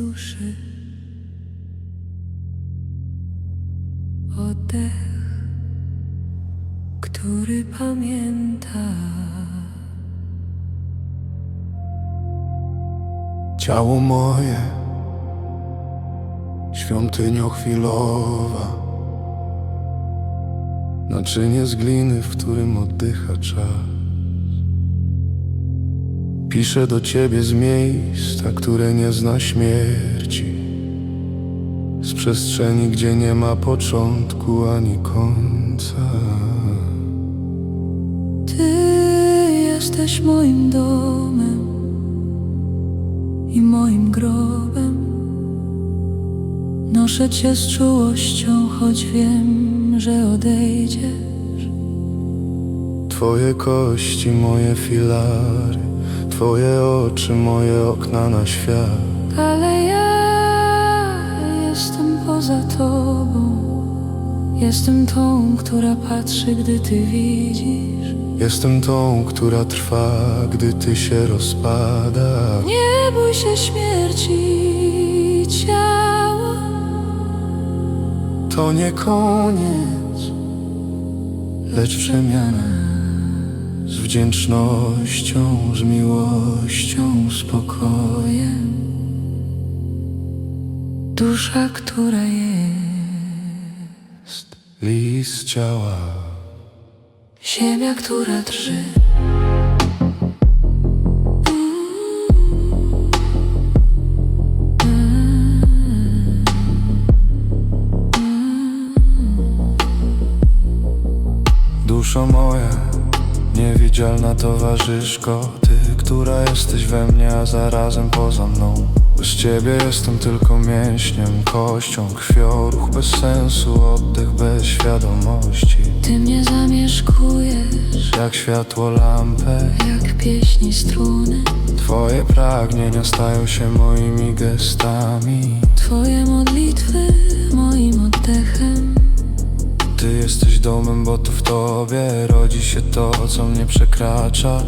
duszy. Oddech, który pamięta. Ciało moje, świątynio chwilowa, naczynie z gliny, w którym oddycha czas. Piszę do ciebie z miejsca, które nie zna śmierci, z przestrzeni, gdzie nie ma początku ani końca. Ty jesteś moim domem i moim grobem. Noszę cię z czułością, choć wiem, że odejdziesz. Twoje kości, moje filary, Twoje oczy, moje okna na świat. Ale ja jestem poza tobą. Jestem tą, która patrzy, gdy ty widzisz. Jestem tą, która trwa, gdy ty się rozpada. Nie bój się śmierci ciała. To nie koniec, lecz przemiana. Z wdzięcznością, z miłością, spokojem. Dusza, która jest. List ciała. Ziemia, która drży. Duszo moja, niewidzialna towarzyszko Ty, która jesteś we mnie, a zarazem poza mną Bez ciebie jestem tylko mięśniem, kością, krwią Ruch bez sensu, oddech bez świadomości Ty mnie zamieszkujesz, Jak światło lampę jak pieśni struny. Twoje pragnienia stają się moimi gestami Twoje modlitwy moim oddechem. Ty jesteś domem, bo to w tobie rodzi się to, co mnie przekracza.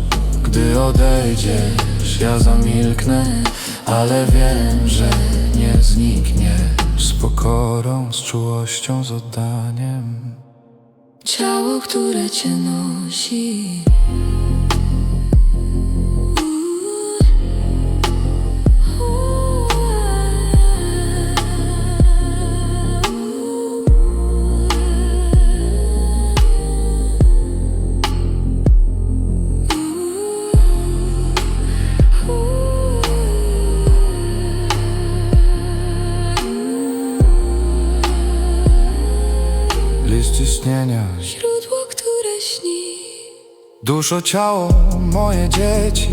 Gdy odejdziesz, ja zamilknę, ale wiem, że nie zniknie. Z pokorą, z czułością, z oddaniem. Ciało, które cię nosi. Istnienia, Źródło, które śni. Duszo, ciało, moje dzieci,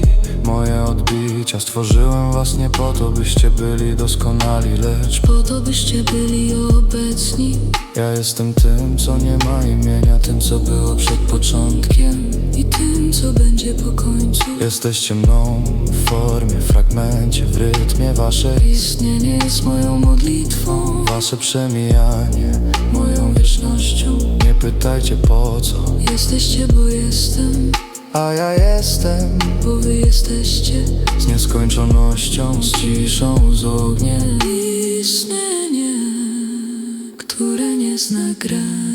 moje odbicia Stworzyłem was nie po to, byście byli doskonali Lecz Po to byście byli obecni. ja jestem tym, co nie ma imienia Tym, co było przed początkiem I tym, co będzie po końcu. Jesteście mną w formie, fragmencie, w rytmie Wasze Istnienie jest moją modlitwą, wasze przemijanie moją wiecznością. Nie pytajcie po co, Jesteście, bo jestem, a ja jestem bo wy jesteście. Z nieskończonością, z ciszą, z ogniem Istnienie, które nie zna granic.